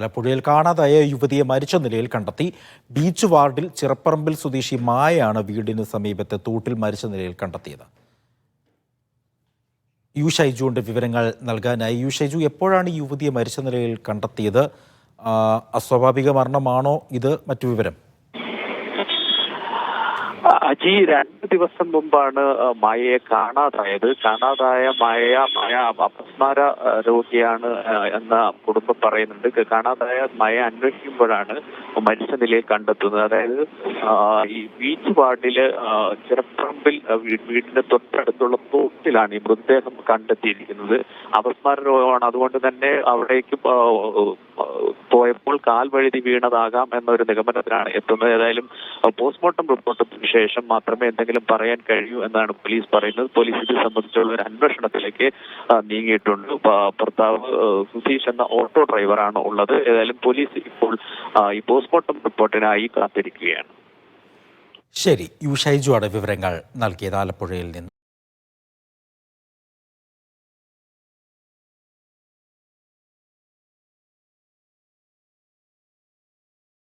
ആലപ്പുഴയിൽ കാണാതായ യുവതിയെ മരിച്ച നിലയിൽ കണ്ടെത്തി. ബീച്ച് വാർഡിൽ ചിറപ്പറമ്പിൽ സ്വദേശി മായയാണ് വീടിന് സമീപത്തെ തൂട്ടിൽ മരിച്ച നിലയിൽ കണ്ടെത്തിയത്. യു ഷൈജുവിന്റെ വിവരങ്ങൾ നൽകാനായി. യു ഷൈജു എപ്പോഴാണ് യുവതിയെ മരിച്ച നിലയിൽ കണ്ടെത്തിയത്? അസ്വാഭാവിക മരണമാണോ ഇത്? മറ്റു വിവരം. അജി രണ്ട് ദിവസം മുമ്പാണ് മായയെ കാണാതായത്. കാണാതായ മായ മായ അപസ്മാര രോഗിയാണ് എന്ന കുടുംബം പറയുന്നുണ്ട്. കാണാതായ മായ അന്വേഷിക്കുമ്പോഴാണ് മരിച്ച നിലയിൽ കണ്ടെത്തുന്നത്. അതായത് ഈ ബീച്ച് വാർഡിൽ ചിറപ്പറമ്പിൽ വീടിന്റെ തൊട്ടടുത്തുള്ള തോട്ടിലാണ് ഈ മൃതദേഹം കണ്ടെത്തിയിരിക്കുന്നത്. അപസ്മാര രോഗമാണ്. അതുകൊണ്ട് തന്നെ അവിടേക്ക് പോയപ്പോൾ കാൽ വഴുതി വീണതാകാം എന്നൊരു നിഗമനത്തിലാണ് എത്തുന്നത്. ഏതായാലും പോസ്റ്റ്മോർട്ടം റിപ്പോർട്ടിന് ശേഷം മാത്രമേ എന്തെങ്കിലും പറയാൻ കഴിയൂ എന്നാണ് പോലീസ് പറയുന്നത്. പോലീസ് ഇത് സംബന്ധിച്ചുള്ള ഒരു അന്വേഷണത്തിലേക്ക് നീങ്ങിയിട്ടുണ്ട്. ഭർത്താവ് സുധീഷ് എന്ന ഓട്ടോ ഡ്രൈവറാണ് ഉള്ളത്. ഏതായാലും പോലീസ് ഇപ്പോൾ ഈ പോസ്റ്റ്മോർട്ടം റിപ്പോർട്ടിനായി കാത്തിരിക്കുകയാണ്. ശരി യു ഷൈജു വിവരങ്ങൾ നൽകിയത് ആലപ്പുഴയിൽ നിന്ന്.